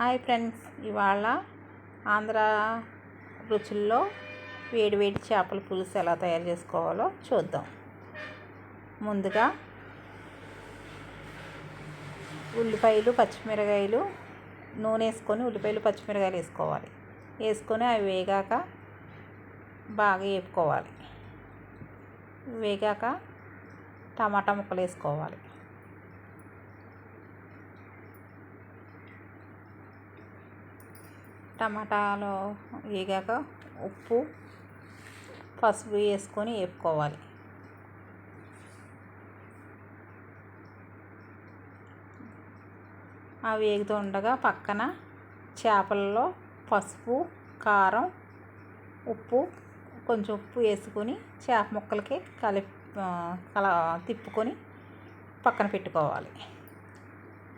Hi friends ఇవాళ ఆంధ్ర రుచుల్లో వేడి వేడి చేపల పులుసు ఎలా తయారు చేసుకోవాలో చూద్దాం. ముందుగా ఉల్లిపాయలు పచ్చిమిరకాయలు నూనె వేసుకొని ఉల్లిపాయలు పచ్చిమిరకాయలు వేసుకోవాలి. వేసుకొని అవి వేగాక బాగా వేపుకోవాలి. వేగాక టమాటా ముక్కలు వేసుకోవాలి. టమాటాలు వేగాక ఉప్పు పసుపు వేసుకొని వేపుకోవాలి. అవి వేగుతూ ఉండగా పక్కన చేపలలో పసుపు కారం ఉప్పు కొంచెం ఉప్పు వేసుకొని చేప ముక్కలకి కలిపి కల తిప్పుకొని పక్కన పెట్టుకోవాలి.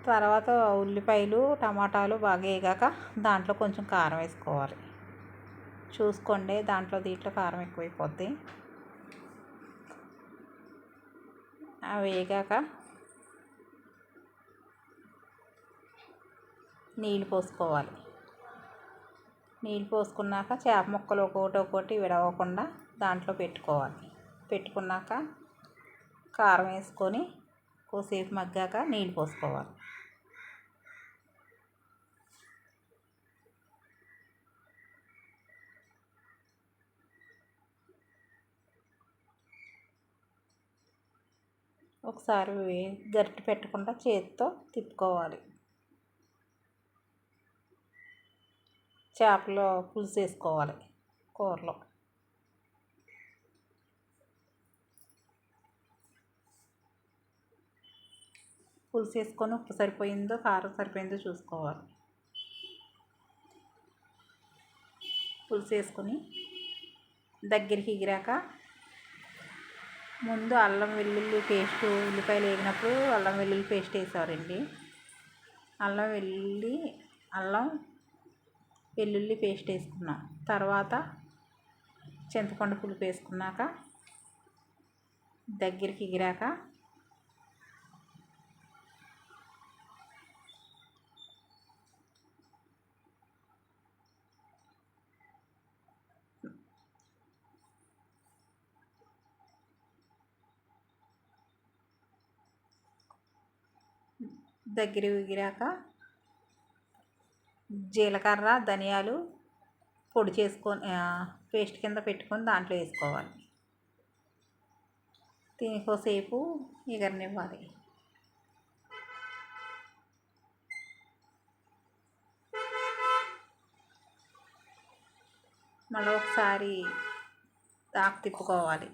తర్వాత ఉల్లిపాయలు టమాటాలు బాగా వేగాక దాంట్లో కొంచెం కారం వేసుకోవాలి. చూసుకోండి దాంట్లో దీంట్లో కారం ఎక్కువైపోద్ది. అవి వేగాక నీళ్ళు పోసుకోవాలి. నీళ్ళు పోసుకున్నాక చేప ముక్కలు ఒక్కొక్కటి ఒక్కొక్కటి విడవకుండా దాంట్లో పెట్టుకోవాలి. పెట్టుకున్నాక కారం వేసుకొని కొద్దిసేపు మగ్గాక నీళ్ళు పోసుకోవాలి. ఒకసారి గరిటె పెట్టకుండా చేతితో తిప్పుకోవాలి. చేపలో పులుసు వేసుకోవాలి కూరలో. పులుసు వేసుకొని ఉప్పు సరిపోయిందో కారం సరిపోయిందో చూసుకోవాలి. పులుసు వేసుకొని దగ్గరికి ఎగిరాక ముందు అల్లం వెల్లుల్లి పేస్ట్ ఉల్లిపాయలు వేగినప్పుడు అల్లం వెల్లుల్లి పేస్ట్ వేసేవారండి. అల్లం వెల్లుల్లి అల్లం వెల్లుల్లి పేస్ట్ వేసుకున్నాం. తర్వాత చింతపండు పులుపు వేసుకున్నాక దగ్గరికి ఎగిరాక దగ్గర ఎగిరాక జీలకర్ర ధనియాలు పొడి చేసుకొని పేస్ట్ కింద పెట్టుకొని దాంట్లో వేసుకోవాలి. దీనికోసేపు ఎగరనివ్వాలి. మళ్ళీ ఒకసారి దాకా తిప్పుకోవాలి.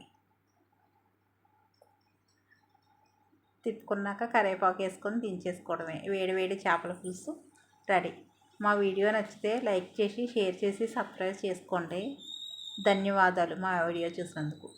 తిప్పుకున్నాక కరివేపాకు వేసుకొని దించేసుకోవడమే. వేడి వేడి చేపల పులుసు రెడీ. మా వీడియో నచ్చితే లైక్ చేసి షేర్ చేసి సబ్స్క్రైబ్ చేసుకోండి. ధన్యవాదాలు మా వీడియో చూసినందుకు.